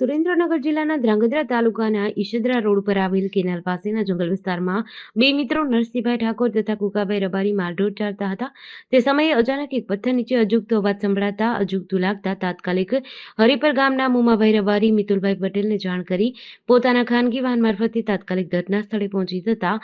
સુરેન્દ્રનગર જિલ્લાના ધ્રાંગધ્રા તાલુકાના ઈશદ્રા રોડ પર આવેલ કેનાલ પાસેના જંગલ વિસ્તારમાં બે મિત્રો નરસિંહભાઈ ઠાકોર તથા કુકાભાઈ રબારી માલઢોર ચાલતા હતા. તે સમયે અચાનક એક પથ્થર નીચે અજુગતો અવાજ સંભળાતા અજુગતું લાગતા તાત્કાલિક હરિપર ગામના મુમાભાઈ રબારી, મિતુલભાઈ પટેલને જાણ કરી પોતાના ખાનગી વાહન મારફતે તાત્કાલિક ઘટના સ્થળે પહોંચી જતા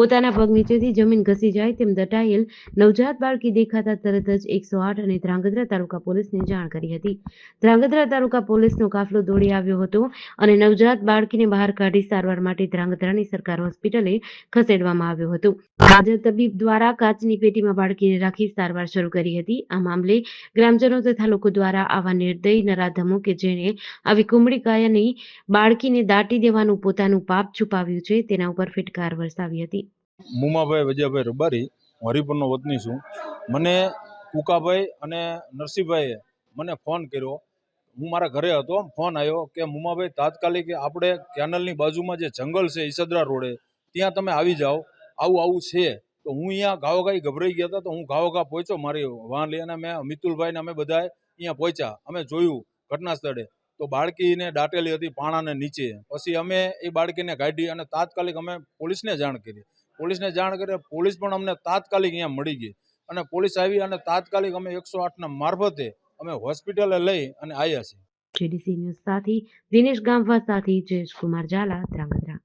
પોતાના પગ નીચેથી જમીન ઘસી જાય તેમ દટાયેલ નવજાત બાળકી દેખાતા તરત જ એકસો આઠ અને ધ્રાંગધ્રા તાલુકા પોલીસને જાણ કરી હતી. ધ્રાંગધ્રા તાલુકા પોલીસનો કાફલો દોડી આવ્યો હતો અને નવજાત બાળકીને બહાર કાઢી સારવાર માટે ધ્રાંગધ્રાની સરકાર હોસ્પિટલે ખસેડવામાં આવ્યો હતો. આજે તબીબ દ્વારા કાચની પેટીમાં બાળકીને રાખી સારવાર શરૂ કરી હતી. આ મામલે ગ્રામજનો તથા લોકો દ્વારા આવા નિર્દયી નરાધમો કે જેણે આવી કુમળી કાયાની બાળકીને દાટી દેવાનું પોતાનું પાપ છુપાવ્યું છે, તેના ઉપર ફિટકાર વરસાવી હતી. મુમાભાઈ વજાભાઈ રબારી હરિપુરનો વતની છું. મને કુકાભાઈ અને નરસિંહભાઈએ મને ફોન કર્યો હું મારા ઘરે હતો, ફોન આવ્યો કે, મુમાભાઈ, તાત્કાલિક આપણે કેનલની બાજુમાં જે જંગલ છે, ઈસદરા રોડે, ત્યાં તમે આવી જાઓ. આવું આવું છે. તો હું અહીંયા ગાવોગાઈ ગભરાઈ ગયા હતા, તો હું ગાવગા પહોંચ્યો મારી વાહન લઈને મેં મિતુલભાઈને અમે બધાએ અહીંયા પહોંચ્યા. અમે જોયું ઘટના સ્થળે. તો બાળકીને દાટેલી હતી પાણાને નીચે. પછી અમે એ બાળકીને કાઢી અને તાત્કાલિક અમે પોલીસને જાણ કરી. પોલીસને જાણ કરી, પોલીસ પણ અમને તાત્કાલિક અહીંયા મળી ગઈ. અને પોલીસ આવી અને તાત્કાલિક અમે એકસો આઠના મારફતે અમે હોસ્પિટલે લઈ અને આવ્યા છીએ. જેડીસી ન્યૂઝ સાથે દિનેશ ગામવા સાથે જયેશ કુમાર ઝાલા ધ્રાંગધ્રા